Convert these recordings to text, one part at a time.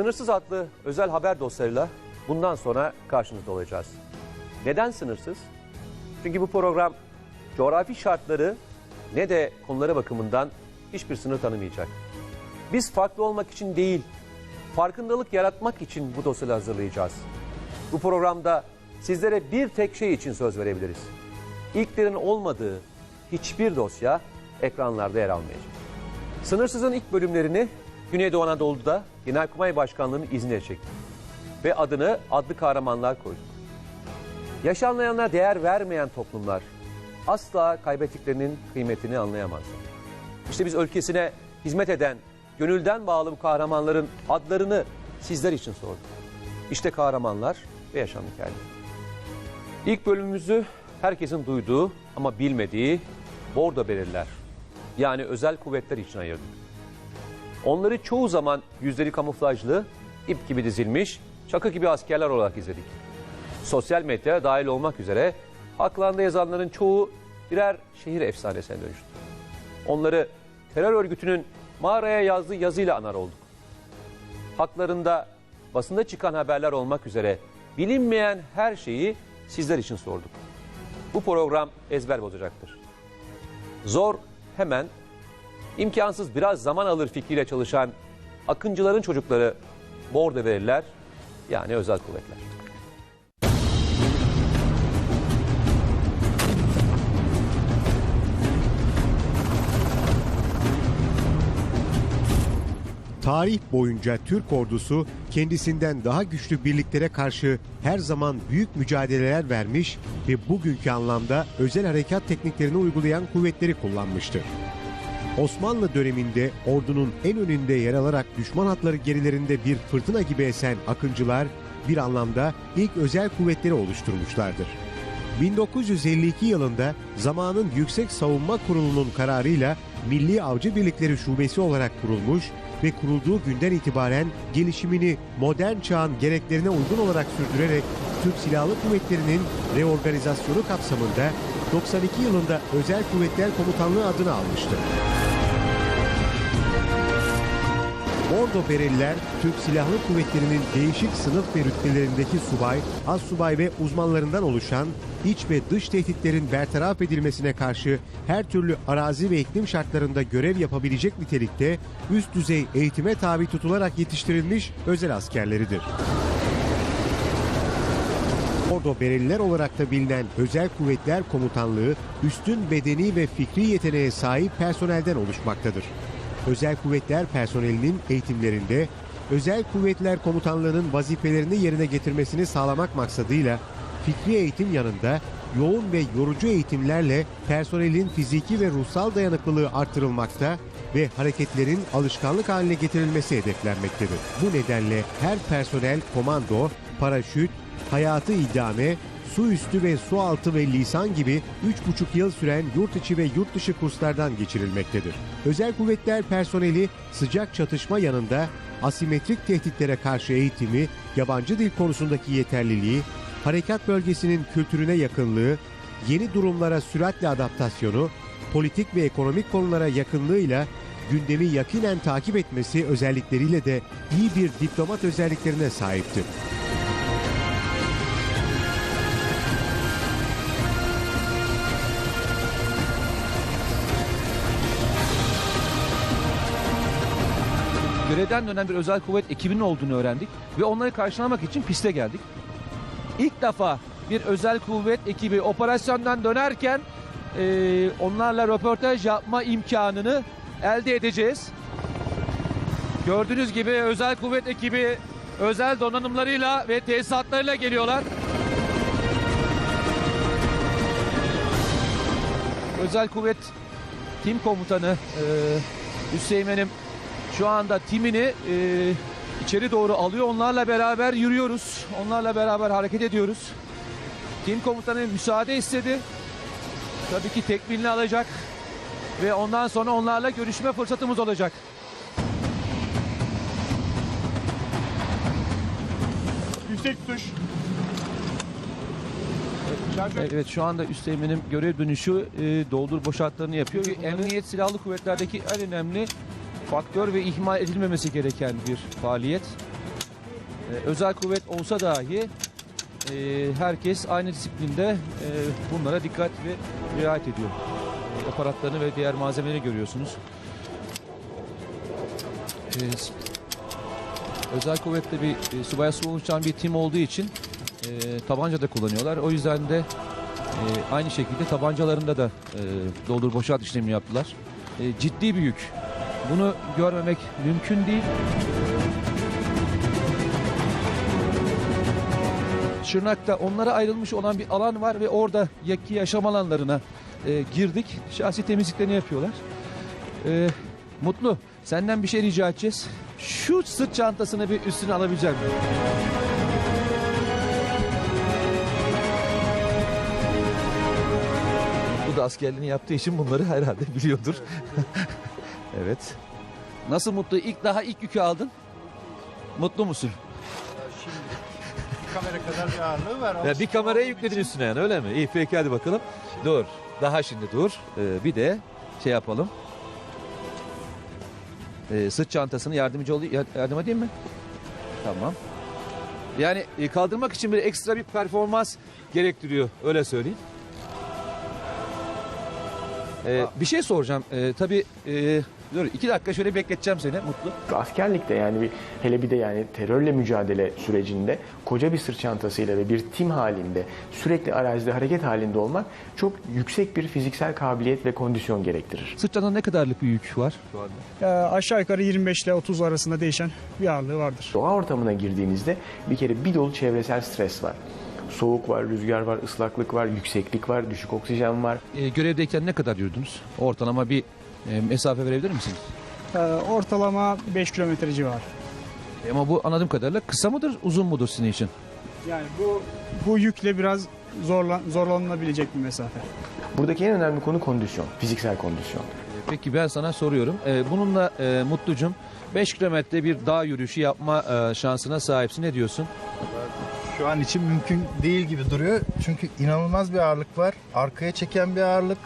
Sınırsız adlı özel haber dosyalarıyla bundan sonra karşınızda olacağız. Neden sınırsız? Çünkü bu program coğrafi şartları ne de konuları bakımından hiçbir sınır tanımayacak. Biz farklı olmak için değil, farkındalık yaratmak için bu dosyaları hazırlayacağız. Bu programda sizlere bir tek şey için söz verebiliriz. İlklerin olmadığı hiçbir dosya ekranlarda yer almayacak. Sınırsız'ın ilk bölümlerini Güneydoğu Anadolu'da Genelkurmay Başkanlığı'nın izniyle çektik. Ve adını adlı kahramanlar koyduk. Yaşanmayanlara değer vermeyen toplumlar asla kaybettiklerinin kıymetini anlayamazlar. İşte biz ülkesine hizmet eden, gönülden bağlı bu kahramanların adlarını sizler için sorduk. İşte kahramanlar ve yaşam hikayeleri. İlk bölümümüzü herkesin duyduğu ama bilmediği bordo belirler yani özel kuvvetler için ayırdık. Onları çoğu zaman yüzleri kamuflajlı, ip gibi dizilmiş, çakı gibi askerler olarak izledik. Sosyal medya dahil olmak üzere haklarında yazanların çoğu birer şehir efsanesine dönüştü. Onları terör örgütünün mağaraya yazdığı yazıyla anar olduk. Haklarında basında çıkan haberler olmak üzere bilinmeyen her şeyi sizler için sorduk. Bu program ezber bozacaktır. Zor hemen, imkansız biraz zaman alır fikriyle çalışan akıncıların çocukları bordo verirler yani özel kuvvetler. Tarih boyunca Türk ordusu kendisinden daha güçlü birliklere karşı her zaman büyük mücadeleler vermiş ve bugünkü anlamda özel harekat tekniklerini uygulayan kuvvetleri kullanmıştır. Osmanlı döneminde ordunun en önünde yer alarak düşman hatları gerilerinde bir fırtına gibi esen akıncılar bir anlamda ilk özel kuvvetleri oluşturmuşlardır. 1952 yılında zamanın Yüksek Savunma Kurulu'nun kararıyla Milli Avcı Birlikleri Şubesi olarak kurulmuş ve kurulduğu günden itibaren gelişimini modern çağın gereklerine uygun olarak sürdürerek Türk Silahlı Kuvvetleri'nin reorganizasyonu kapsamında 92 yılında Özel Kuvvetler Komutanlığı adını almıştır. Bordo Bereliler, Türk Silahlı Kuvvetleri'nin değişik sınıf ve rütbelerindeki subay, az subay ve uzmanlarından oluşan iç ve dış tehditlerin bertaraf edilmesine karşı her türlü arazi ve iklim şartlarında görev yapabilecek nitelikte üst düzey eğitime tabi tutularak yetiştirilmiş özel askerleridir. Ordo Bereliler olarak da bilinen Özel Kuvvetler Komutanlığı üstün bedeni ve fikri yeteneğe sahip personelden oluşmaktadır. Özel Kuvvetler personelinin eğitimlerinde Özel Kuvvetler Komutanlığı'nın vazifelerini yerine getirmesini sağlamak maksadıyla fikri eğitim yanında yoğun ve yorucu eğitimlerle personelin fiziki ve ruhsal dayanıklılığı artırılmakta ve hareketlerin alışkanlık haline getirilmesi hedeflenmektedir. Bu nedenle her personel komando, paraşüt, hayatı idame, su üstü ve su altı ve lisan gibi 3,5 yıl süren yurt içi ve yurt dışı kurslardan geçirilmektedir. Özel kuvvetler personeli sıcak çatışma yanında asimetrik tehditlere karşı eğitimi, yabancı dil konusundaki yeterliliği, harekat bölgesinin kültürüne yakınlığı, yeni durumlara süratle adaptasyonu, politik ve ekonomik konulara yakınlığıyla gündemi yakinen takip etmesi özellikleriyle de iyi bir diplomat özelliklerine sahiptir. Görevden dönen bir özel kuvvet ekibinin olduğunu öğrendik ve onları karşılamak için piste geldik. İlk defa bir özel kuvvet ekibi operasyondan dönerken eee, onlarla röportaj yapma imkanını elde edeceğiz. Gördüğünüz gibi özel kuvvet ekibi özel donanımlarıyla ve tesisatlarıyla geliyorlar. Özel kuvvet tim komutanı eee Hüseyin'im şu anda timini e, içeri doğru alıyor. Onlarla beraber yürüyoruz. Onlarla beraber hareket ediyoruz. Tim komutanı müsaade istedi. Tabii ki tekmilini alacak. Ve ondan sonra onlarla görüşme fırsatımız olacak. Yüksek tutuş. Evet şu anda Üsteğmen'in görev dönüşü e, doldur boşaltlarını yapıyor. Emniyet Silahlı Kuvvetler'deki en önemli faktör ve ihmal edilmemesi gereken bir faaliyet. e, özel kuvvet olsa dahi e, herkes aynı disiplinde e, bunlara dikkat ve riayet ediyor. E, aparatlarını ve diğer malzemeleri görüyorsunuz. E, özel kuvvette bir e, subaya su oluşan bir tim olduğu için e, tabanca da kullanıyorlar. O yüzden de e, aynı şekilde tabancalarında da e, doldur boşalt işlemini yaptılar. E, ciddi bir yük. Bunu görmemek mümkün değil. Şırnak'ta onlara ayrılmış olan bir alan var ve orada yekki yaşam alanlarına e, girdik. Şahsi temizliklerini yapıyorlar. E, Mutlu, senden bir şey rica edeceğiz. Şu sırt çantasını bir üstüne alabilecek miyim? Bu da askerliğini yaptığı için bunları herhalde biliyordur. evet. Nasıl Mutlu? İlk daha ilk yükü aldın. Mutlu musun? Kamera kadar bir ağırlığı var. Ya bir kamerayı yükledin üstüne yani öyle mi? İyi peki hadi bakalım. Dur. Daha şimdi dur. Ee, bir de şey yapalım. Ee, sırt çantasını yardımcı ol yardım edeyim mi? Tamam. Yani e, kaldırmak için bir ekstra bir performans gerektiriyor öyle söyleyeyim. Ee, bir şey soracağım. Ee, tabii e, dur iki dakika şöyle bekleteceğim seni Mutlu. Askerlikte yani bir, hele bir de yani terörle mücadele sürecinde koca bir sırt çantasıyla ve bir tim halinde sürekli arazide hareket halinde olmak çok yüksek bir fiziksel kabiliyet ve kondisyon gerektirir. Sırt çantada ne kadarlık bir yük var şu anda? Ee, aşağı yukarı 25 ile 30 arasında değişen bir ağırlığı vardır. Doğa ortamına girdiğinizde bir kere bir dolu çevresel stres var. Soğuk var, rüzgar var, ıslaklık var, yükseklik var, düşük oksijen var. Ee, görevdeyken ne kadar yürüdünüz? Ortalama bir e, mesafe verebilir misiniz? Ee, ortalama 5 kilometre civarı. E, Ama bu anladığım kadarıyla kısa mıdır, uzun mudur sizin için? Yani bu bu yükle biraz zorlan, zorlanılabilecek bir mesafe. Buradaki en önemli konu kondisyon, fiziksel kondisyon. E, Peki ben sana soruyorum. E, bununla e, Mutlucum 5 kilometre bir dağ yürüyüşü yapma e, şansına sahipsin. Ne diyorsun? Şu an için mümkün değil gibi duruyor. Çünkü inanılmaz bir ağırlık var. Arkaya çeken bir ağırlık.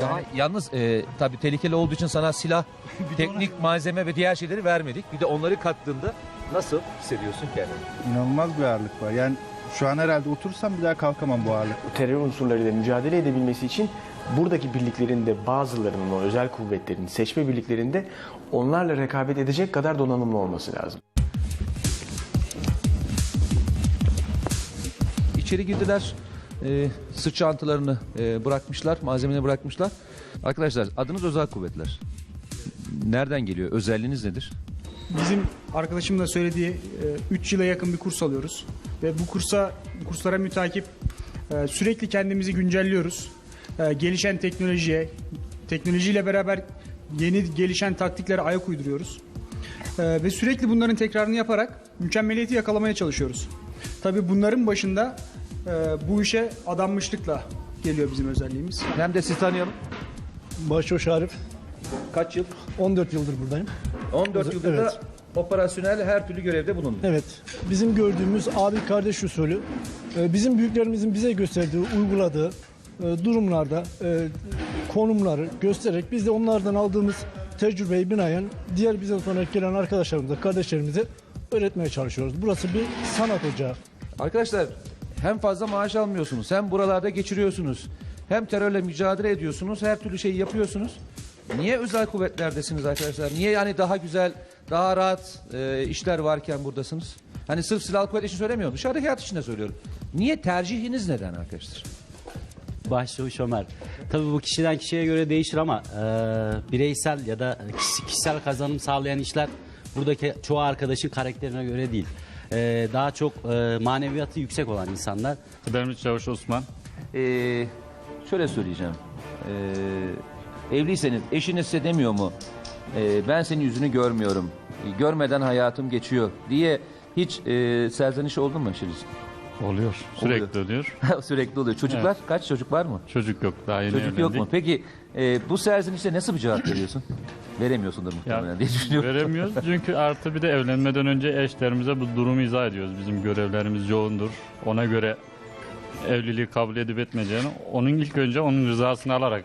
Yani yalnız e, tabii tehlikeli olduğu için sana silah, teknik malzeme ve diğer şeyleri vermedik. Bir de onları kattığında nasıl hissediyorsun kendini? İnanılmaz bir ağırlık var. Yani şu an herhalde otursam bir daha kalkamam bu ağırlık. Terör unsurlarıyla mücadele edebilmesi için buradaki birliklerin de bazılarının o özel kuvvetlerin seçme birliklerinde onlarla rekabet edecek kadar donanımlı olması lazım. İçeri girdiler. E, sırt çantalarını e, bırakmışlar, malzemelerini bırakmışlar. Arkadaşlar adınız özel kuvvetler. Nereden geliyor? Özelliğiniz nedir? Bizim arkadaşımın da söylediği 3 yıla yakın bir kurs alıyoruz. Ve bu kursa kurslara mütakip e, sürekli kendimizi güncelliyoruz. E, gelişen teknolojiye, teknolojiyle beraber yeni gelişen taktiklere ayak uyduruyoruz. E, ve sürekli bunların tekrarını yaparak mükemmeliyeti yakalamaya çalışıyoruz. Tabii bunların başında e, bu işe adanmışlıkla geliyor bizim özelliğimiz. Hem de sizi tanıyalım. Başçavuş Arif. Kaç yıl? 14 yıldır buradayım. 14 yıldır da Evet. operasyonel her türlü görevde bulundum. Evet. Bizim gördüğümüz abi kardeş usulü e, bizim büyüklerimizin bize gösterdiği, uyguladığı e, durumlarda e, konumları göstererek biz de onlardan aldığımız tecrübeyi binaen diğer bizden sonra gelen arkadaşlarımıza, kardeşlerimize öğretmeye çalışıyoruz. Burası bir sanat ocağı. Arkadaşlar hem fazla maaş almıyorsunuz hem buralarda geçiriyorsunuz. Hem terörle mücadele ediyorsunuz. Her türlü şeyi yapıyorsunuz. Niye özel kuvvetlerdesiniz arkadaşlar? Niye yani daha güzel, daha rahat e, işler varken buradasınız? Hani sırf silahlı kuvvet için söylemiyorum. Dışarıdaki hayat için de söylüyorum. Niye tercihiniz neden arkadaşlar? Başçavuş Ömer. Tabii bu kişiden kişiye göre değişir ama e, bireysel ya da kişi- kişisel kazanım sağlayan işler buradaki çoğu arkadaşın karakterine göre değil. E, daha çok e, maneviyatı yüksek olan insanlar. Kıdemli Çavuş Osman. Ee, şöyle söyleyeceğim. Ee, evliyseniz eşiniz size demiyor mu? Ee, ben senin yüzünü görmüyorum. Görmeden hayatım geçiyor diye hiç e, serzeniş oldu mu eşiniz? Oluyor. Sürekli oluyor. Sürekli oluyor. Çocuklar kaç çocuk var mı? Çocuk yok. Daha yeni Çocuk yok evlendik. mu? Peki e, bu serzenişe nasıl bir cevap veriyorsun? Veremiyorsundur muhtemelen Ya, diye düşünüyorum. veremiyoruz çünkü artı bir de evlenmeden önce eşlerimize bu durumu izah ediyoruz. Bizim görevlerimiz yoğundur. Ona göre evliliği kabul edip etmeyeceğini onun ilk önce onun rızasını alarak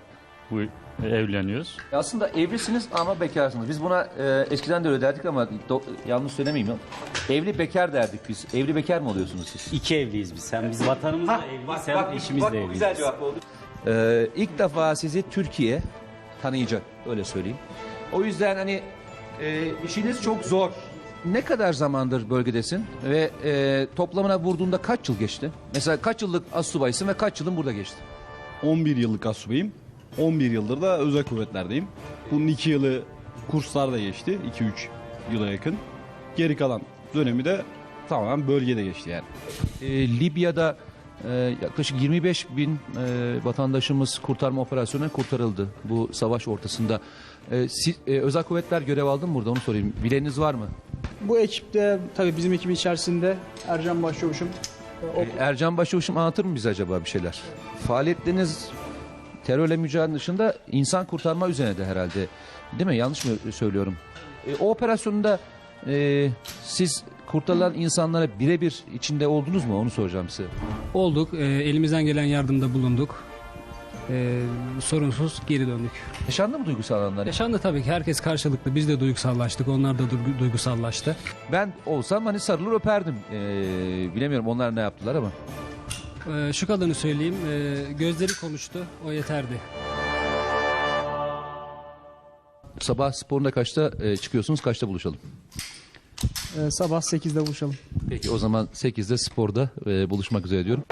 bu evleniyoruz. Aslında evlisiniz ama bekarsınız. Biz buna e, eskiden de öyle derdik ama do- yanlış söylemeyeyim ya. Evli bekar derdik biz. Evli bekar mı oluyorsunuz siz? İki evliyiz biz. Hem biz vatanımızla evliyiz hem eşimizle evliyiz. güzel cevap oldu. Ee, ilk defa sizi Türkiye tanıyacak öyle söyleyeyim. O yüzden hani e, işiniz çok zor. Ne kadar zamandır bölgedesin ve e, toplamına vurduğunda kaç yıl geçti? Mesela kaç yıllık astsubaysın ve kaç yılın burada geçti? 11 yıllık asubayım. 11 yıldır da özel kuvvetlerdeyim. Bunun 2 yılı kurslarda geçti. 2-3 yıla yakın. Geri kalan dönemi de tamamen bölgede geçti yani. E, Libya'da e, yaklaşık 25 bin e, vatandaşımız kurtarma operasyonuna kurtarıldı bu savaş ortasında. E, siz, e, özel kuvvetler görev aldı mı burada onu sorayım. Bileniniz var mı? Bu ekipte tabii bizim ekibin içerisinde Ercan Başçavuş'um. e, Ercan Başavuş'um anlatır mı bize acaba bir şeyler? Faaliyetleriniz terörle mücadele dışında insan kurtarma üzerine de herhalde. Değil mi? Yanlış mı söylüyorum? E, o operasyonda e, siz kurtarılan insanlara birebir içinde oldunuz mu? Onu soracağım size. Olduk. e, elimizden gelen yardımda bulunduk. E, sorunsuz geri döndük. Yaşandı mı duygusal anlar? Yaşandı tabii ki. Herkes karşılıklı. Biz de duygusallaştık. Onlar da duygu- duygusallaştı. Ben olsam hani sarılır öperdim. E, bilemiyorum onlar ne yaptılar ama. E, şu kadarını söyleyeyim. e, gözleri konuştu. O yeterdi. Sabah sporunda kaçta e, çıkıyorsunuz? Kaçta buluşalım? e, sabah 8'de buluşalım. Peki o zaman 8'de sporda e, buluşmak üzere diyorum.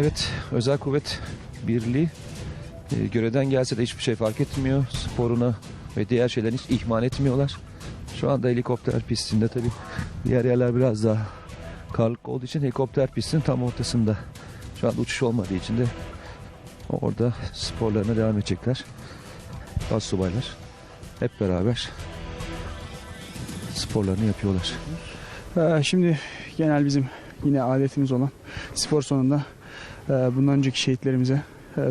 Evet, Özel Kuvvet Birliği e, görevden gelse de hiçbir şey fark etmiyor. Sporuna ve diğer şeylerini hiç ihmal etmiyorlar. Şu anda helikopter pistinde tabii diğer yerler biraz daha karlık olduğu için helikopter pistinin tam ortasında. Şu anda uçuş olmadığı için de orada sporlarına devam edecekler. Az subaylar hep beraber sporlarını yapıyorlar. Ee, Şimdi genel bizim yine adetimiz olan spor sonunda e, bundan önceki şehitlerimize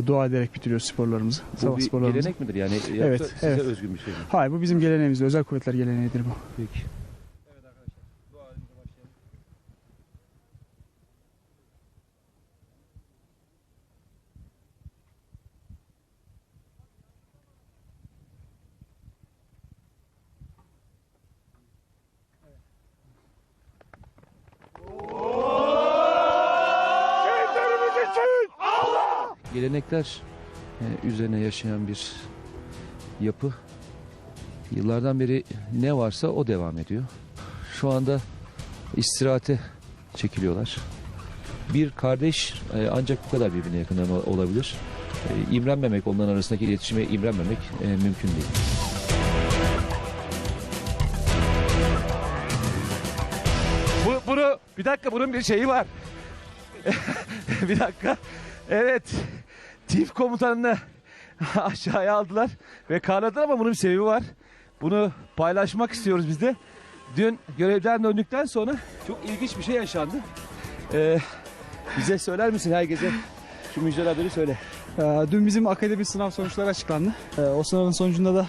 dua ederek bitiriyoruz sporlarımızı. Bu sabah bir sporlarımızı. gelenek midir yani? Evet, size evet. özgün bir şey mi? Hayır bu bizim geleneğimizde. Özel kuvvetler geleneğidir bu. Peki. Gelenekler e, üzerine yaşayan bir yapı. Yıllardan beri ne varsa o devam ediyor. Şu anda istirahate çekiliyorlar. Bir kardeş e, ancak bu kadar birbirine yakından ol- olabilir. E, imrenmemek, onların arasındaki iletişime imrenmemek mümkün değil. Bu, bunu bir dakika bunun bir şeyi var. bir dakika. Evet. Tim komutanını aşağıya aldılar ve karladılar ama bunun bir sebebi var. Bunu paylaşmak istiyoruz biz de. Dün görevden döndükten sonra çok ilginç bir şey yaşandı. Ee, bize söyler misin herkese? Şu müjdeli haberi söyle. Ee, Dün bizim akademi sınav sonuçları açıklandı. Ee, O sınavın sonucunda da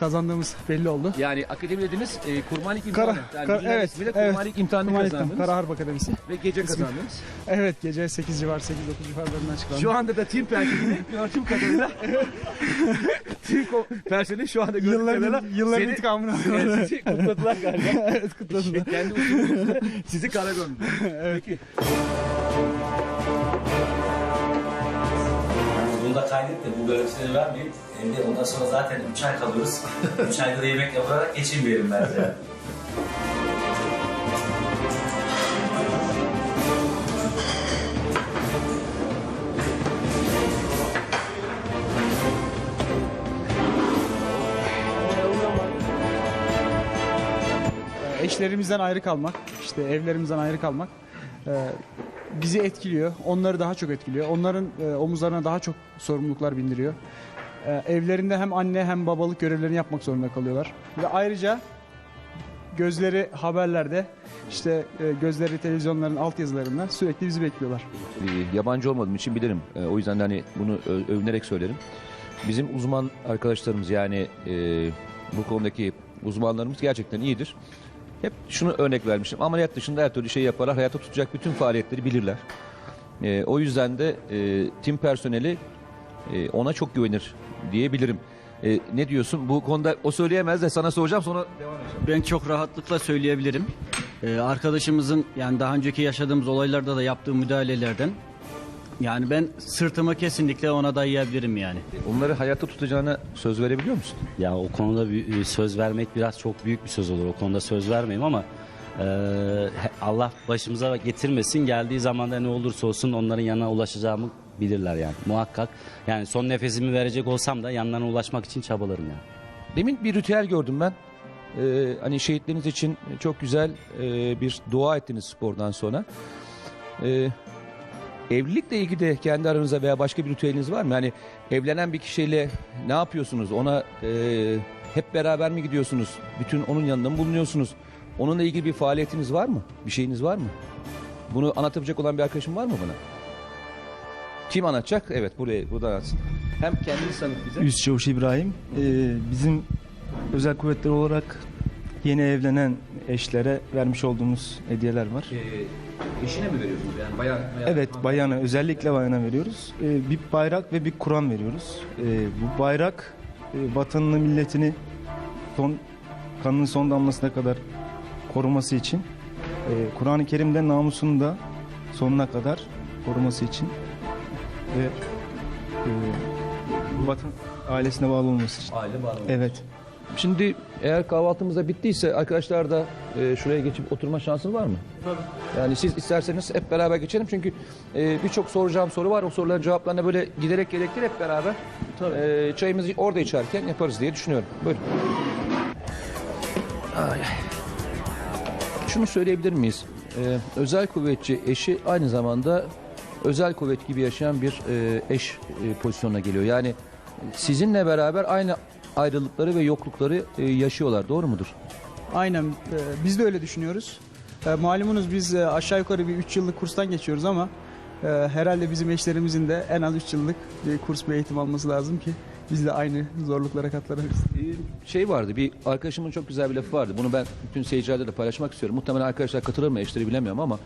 kazandığımız belli oldu. Yani akademi dediğiniz e, kurmanlık imtihanı. Kara- yani kara- bilinen evet, ismiyle evet. kurmanlık imtihanını kazandınız. Kara Harp Akademisi. Ve gece İsmi- kazandınız. Evet gece 8 civar 8-9 civarlarında açıklandı. Şu anda da tim personeli gördüğüm kadarıyla tim ko- personeli şu anda gördüğüm kadarıyla yılların, yılların seni- intikamını Evet, sizi kutladılar galiba. evet kutladılar. Kendi usulünüzle sizi kara gömdüler. Peki. Bunu da kaydet de bu görüntüleri vermeyeyim. Evde ondan sonra zaten 3 ay kalıyoruz. 3 ayda da yemek yaparak geçinmeyelim bence. Ee, eşlerimizden ayrı kalmak, işte evlerimizden ayrı kalmak e, bizi etkiliyor. Onları daha çok etkiliyor. Onların e, omuzlarına daha çok sorumluluklar bindiriyor. E, Evlerinde hem anne hem babalık görevlerini yapmak zorunda kalıyorlar. Ve ayrıca gözleri haberlerde, işte e, gözleri televizyonların altyazılarında sürekli bizi bekliyorlar. Ee, yabancı olmadığım için bilirim. Ee, o yüzden de hani bunu ö- övünerek söylerim. Bizim uzman arkadaşlarımız yani e, bu konudaki uzmanlarımız gerçekten iyidir. Hep şunu örnek vermişim. Ameliyat dışında her türlü şey yaparlar. Hayata tutacak bütün faaliyetleri bilirler. E, o yüzden de e, tim personeli e, ona çok güvenir diyebilirim. E, ne diyorsun? Bu konuda o söyleyemez de sana soracağım sonra devam edeceğim. Ben çok rahatlıkla söyleyebilirim. Ee, arkadaşımızın yani daha önceki yaşadığımız olaylarda da yaptığı müdahalelerden yani ben sırtımı kesinlikle ona dayayabilirim yani. Onları hayatta tutacağına söz verebiliyor musun? Ya o konuda bir, söz vermek biraz çok büyük bir söz olur. O konuda söz vermeyeyim ama e, Allah başımıza getirmesin. Geldiği zaman da ne olursa olsun onların yanına ulaşacağımı bilirler yani muhakkak. Yani son nefesimi verecek olsam da yanlarına ulaşmak için çabalarım yani. Demin bir ritüel gördüm ben. Ee, hani şehitleriniz için çok güzel e, bir dua ettiniz spordan sonra. Ee, evlilikle ilgili de kendi aranızda veya başka bir ritüeliniz var mı? Yani evlenen bir kişiyle ne yapıyorsunuz? Ona e, hep beraber mi gidiyorsunuz? Bütün onun yanında mı bulunuyorsunuz? Onunla ilgili bir faaliyetiniz var mı? Bir şeyiniz var mı? Bunu anlatabilecek olan bir arkadaşım var mı bana? Kim anlatacak? Evet buraya burada anlatsın. Hem kendiniz tanıt bize. Üst Çavuş İbrahim. Ee, bizim özel kuvvetler olarak yeni evlenen eşlere vermiş olduğumuz hediyeler var. Ee, eşine mi veriyorsunuz? Yani bayan, Evet bayana özellikle bayana veriyoruz. Ee, bir bayrak ve bir Kur'an veriyoruz. Ee, bu bayrak e, vatanını milletini son kanının son damlasına kadar koruması için e, Kur'an-ı Kerim'de namusunu da sonuna kadar koruması için ve e, vatan ailesine bağlı olması için. Aile bağlı. Evet. Şimdi eğer kahvaltımız da bittiyse arkadaşlar da e, şuraya geçip oturma şansın var mı? Yani siz isterseniz hep beraber geçelim çünkü e, birçok soracağım soru var. O soruların cevaplarına böyle giderek gerektir hep beraber e, çayımızı orada içerken yaparız diye düşünüyorum. Buyurun. Ay. Şunu söyleyebilir miyiz? E, özel kuvvetçi eşi aynı zamanda özel kuvvet gibi yaşayan bir e, eş e, pozisyonuna geliyor. Yani sizinle beraber aynı ayrılıkları ve yoklukları e, yaşıyorlar. Doğru mudur? Aynen e, biz de öyle düşünüyoruz. E, malumunuz biz e, aşağı yukarı bir 3 yıllık kurstan geçiyoruz ama e, herhalde bizim eşlerimizin de en az 3 yıllık bir kurs bir eğitim alması lazım ki biz de aynı zorluklara katlanırız. şey vardı bir arkadaşımın çok güzel bir lafı vardı. Bunu ben bütün seyircilerle de paylaşmak istiyorum. Muhtemelen arkadaşlar katılır mı eşleri bilemiyorum ama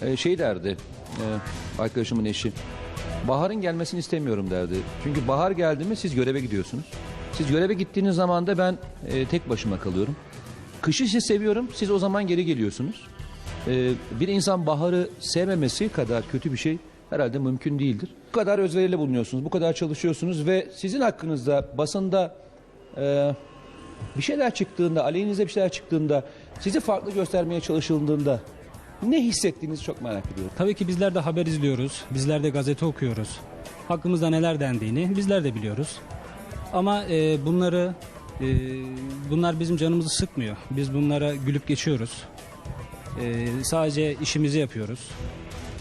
e, şey derdi e, arkadaşımın eşi. Baharın gelmesini istemiyorum derdi. Çünkü bahar geldi mi siz göreve gidiyorsunuz. Siz göreve gittiğiniz zaman da ben e, tek başıma kalıyorum. Kışı siz seviyorum. Siz o zaman geri geliyorsunuz. E, bir insan baharı sevmemesi kadar kötü bir şey herhalde mümkün değildir. Bu kadar özverili bulunuyorsunuz, bu kadar çalışıyorsunuz ve sizin hakkınızda basında e, bir şeyler çıktığında, aleyhinize bir şeyler çıktığında, sizi farklı göstermeye çalışıldığında ne hissettiğinizi çok merak ediyorum. Tabii ki bizler de haber izliyoruz. Bizler de gazete okuyoruz. Hakkımızda neler dendiğini bizler de biliyoruz. Ama e, bunları e, bunlar bizim canımızı sıkmıyor. Biz bunlara gülüp geçiyoruz. E, sadece işimizi yapıyoruz.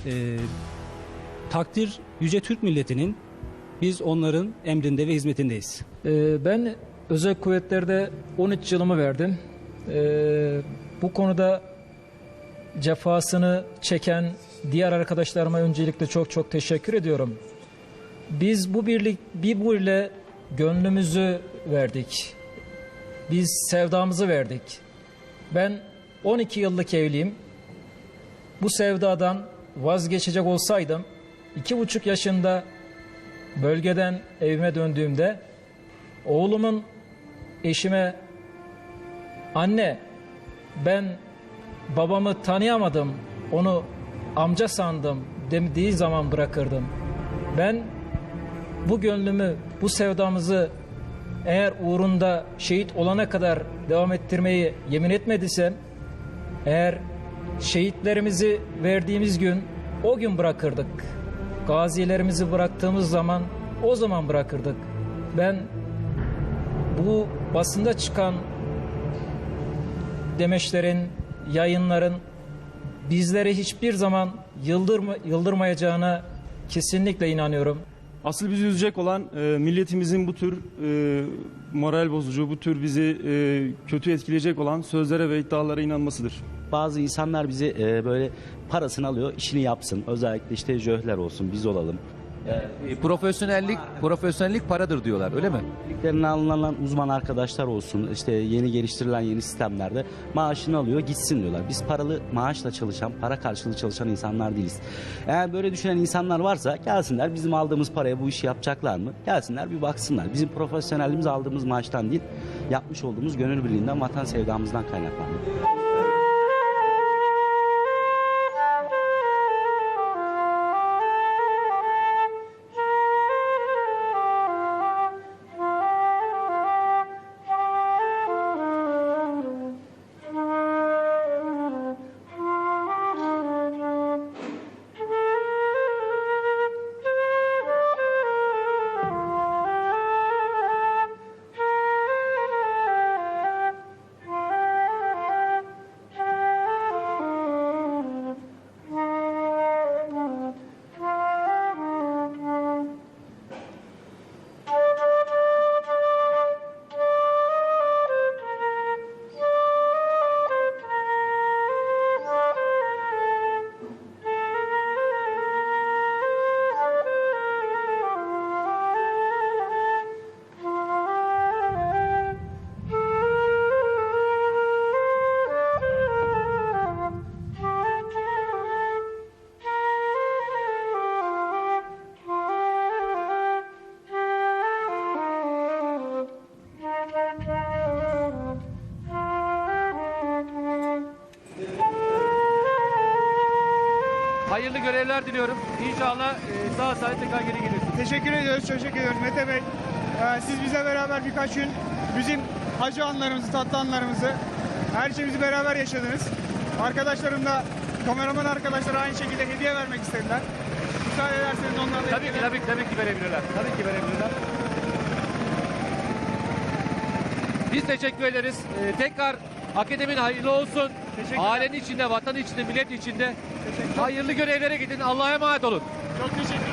E, takdir yüce Türk milletinin biz onların emrinde ve hizmetindeyiz. Ee, ben özel kuvvetlerde 13 yılımı verdim. Ee, bu konuda cefasını çeken diğer arkadaşlarıma öncelikle çok çok teşekkür ediyorum. Biz bu birlik bir bu ile gönlümüzü verdik. Biz sevdamızı verdik. Ben 12 yıllık evliyim. Bu sevdadan vazgeçecek olsaydım iki buçuk yaşında bölgeden evime döndüğümde oğlumun eşime anne ben babamı tanıyamadım onu amca sandım dediği zaman bırakırdım. Ben bu gönlümü bu sevdamızı eğer uğrunda şehit olana kadar devam ettirmeyi yemin etmediysem eğer şehitlerimizi verdiğimiz gün o gün bırakırdık. Gazilerimizi bıraktığımız zaman o zaman bırakırdık. Ben bu basında çıkan demeçlerin, yayınların bizleri hiçbir zaman yıldırma, yıldırmayacağına kesinlikle inanıyorum. Asıl bizi üzecek olan e, milletimizin bu tür e, moral bozucu, bu tür bizi e, kötü etkileyecek olan sözlere ve iddialara inanmasıdır. Bazı insanlar bizi e, böyle parasını alıyor, işini yapsın. Özellikle işte jöhler olsun, biz olalım. E, profesyonellik profesyonellik paradır diyorlar öyle mi? Birliklerinden alınan uzman arkadaşlar olsun, işte yeni geliştirilen yeni sistemlerde maaşını alıyor gitsin diyorlar. Biz paralı maaşla çalışan, para karşılığı çalışan insanlar değiliz. Eğer böyle düşünen insanlar varsa gelsinler bizim aldığımız paraya bu işi yapacaklar mı? Gelsinler bir baksınlar. Bizim profesyonelliğimiz aldığımız maaştan değil, yapmış olduğumuz gönül birliğinden, vatan sevdamızdan kaynaklanıyor. Hayırlı görevler diliyorum. İnşallah e, sağ salim tekrar geri gelirsiniz. Teşekkür ediyoruz, teşekkür ediyoruz Mete Bey. Ee, siz bize beraber birkaç gün bizim acı anlarımızı, tatlı anlarımızı, her şeyimizi beraber yaşadınız. Arkadaşlarım da, kameraman arkadaşlar aynı şekilde hediye vermek istediler. Müsaade ederseniz onlarla Tabii ki tabii ki tabii ki verebilirler. Tabii ki verebilirler. Biz teşekkür ederiz. Ee, tekrar akademin hayırlı olsun. Ailenin içinde, vatan içinde, millet içinde. Hayırlı görevlere gidin. Allah'a emanet olun. Çok teşekkür